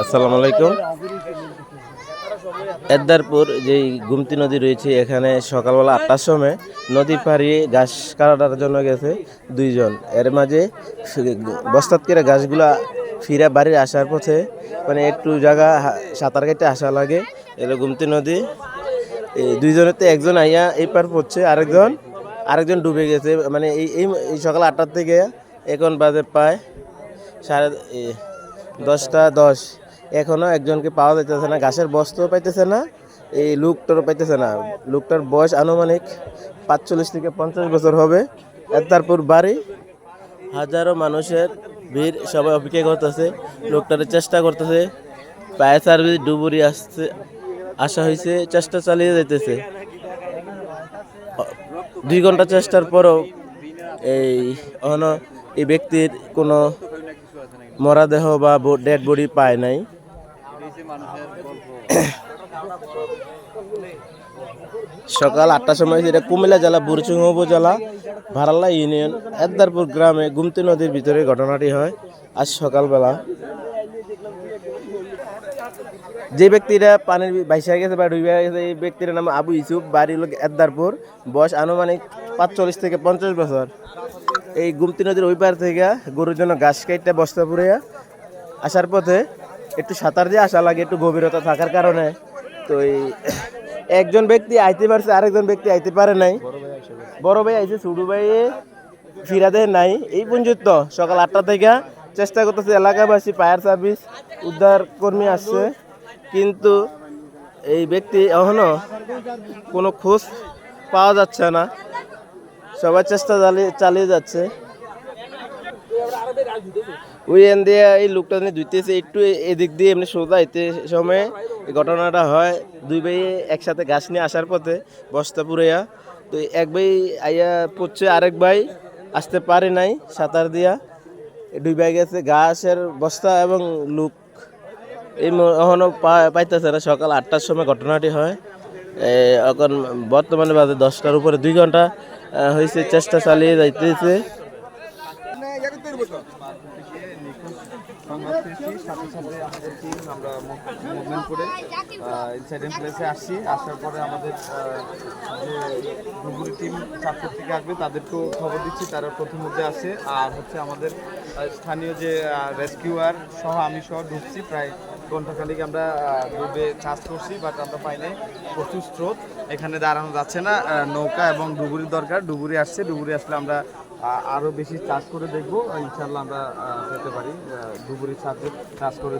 আসসালামু আলাইকুম। এদ্দারপুর যেই গুমতি নদী রয়েছে, এখানে সকালবেলা আটটার সময় নদী পাড়িয়ে ঘাস কাটার জন্য গেছে দুইজন। এর মাঝে বস্তাত করে ঘাসগুলা ফিরে বাড়ির আসার পথে মানে একটু জায়গা সাঁতার কেটে আসা লাগে। এলো গুমতি নদী। দুইজনেতে একজন আইয়া এই পার পড়ছে, আরেকজন আরেকজন ডুবে গেছে। মানে এই এই সকাল আটটার থেকে এখন বাজে পায় সাড়ে দশটা দশ। এখনও একজনকে পাওয়া যাইতেছে না, ঘাসের বস্তাও পাইতেছে না, এই লুকটারও পাইতেছে না। লুকটার বয়স আনুমানিক পাঁচচল্লিশ থেকে পঞ্চাশ বছর হবে। তারপর বাড়ি, হাজারো মানুষের ভিড়, সবাই অপেক্ষা করতেছে, লোকটারে চেষ্টা করতেছে। ফায়ার সার্ভিস ডুবুরি আসছে, আসা হয়েছে চেষ্টা চালিয়ে যাইতেছে। দুই ঘণ্টা চেষ্টার পরও এই অহনো এই ব্যক্তির কোনো মরাদেহ বা ডেড বডি পায় নাই। সকাল আটটার সময় যেটা কুমিল্লা জেলা বুরচুং উপজেলা, ভারাল্লা ইউনিয়ন এদ্দারপুর গ্রামে গুমতি নদীর ভিতরে ঘটনাটি হয় আজ সকালবেলা। যে ব্যক্তিরা পানির বাইসা গেছে বা ডুবে গেছে, এই ব্যক্তির নাম আবু ইসুফ বাড়ি লোক এদ্দারপুর বয়স আনুমানিক পাঁচচল্লিশ থেকে পঞ্চাশ বছর। এই গুমতি নদীর ওই পার থেকে গরুর জন্য ঘাস কাইটটা বস্তা পুরে আসার পথে একটু সাঁতার দিয়ে আসা লাগে, একটু গভীরতা থাকার কারণে। তো এই একজন ব্যক্তি আইতে পারছে, আরেকজন ব্যক্তি আইতে পারে নাই। বড় ভাই আইছে, ছোট ভাই ফিরাতে নাই। এই পর্যন্ত সকাল আটটা থেকে চেষ্টা করতেছে, এলাকাবাসী ফায়ার সার্ভিস, উদ্ধার কর্মী আসছে। কিন্তু এই ব্যক্তি এখনও কোনো খোঁজ পাওয়া যাচ্ছে না। সবার চেষ্টা চালিয়ে চালিয়ে যাচ্ছে। ওই এন দিয়ে এই লোকটা নিয়ে ধুইতেছে, একটু এদিক দিয়ে এমনি সোজা এতে সময় ঘটনাটা হয়। দুই ভাই একসাথে ঘাস নিয়ে আসার পথে বস্তা পুরাইয়া তো এক ভাই আইয়া পড়ছে, আরেক ভাই আসতে পারে নাই সাঁতার দিয়া। দুই ভাই গেছে, ঘাসের বস্তা এবং লুক। এই এখনও পাইতেছে না, সকাল আটটার সময় ঘটনাটি হয়। এখন বর্তমানে বাজে দশটার উপরে, দুই ঘণ্টা। হয়েছে চেষ্টা চালিয়ে যাইতেছে। সাথে আমাদের আমরা মুভমেন্ট করে আসছি আসার পরে আমাদের যে আসবে তাদেরকেও খবর দিচ্ছি, তারা প্রথম মধ্যে আর হচ্ছে আমাদের স্থানীয় যে সহ আমি সহ ঢুকছি, প্রায় ঘন্টাখানিক আমরা ডুবে চাষ করছি বাট আমরা পাই নাই। প্রচুর স্রোত। এখানে দাঁড়ানো যাচ্ছে না নৌকা এবং ডুবুরির দরকার। ডুবুরি আসছে, ডুবুরি আসলে আমরা আরও আরও বেশি চাষ করে দেখব। ইনশাল্লাহ আমরা পেতে পারি ডুবুরির সাথে চাষ করে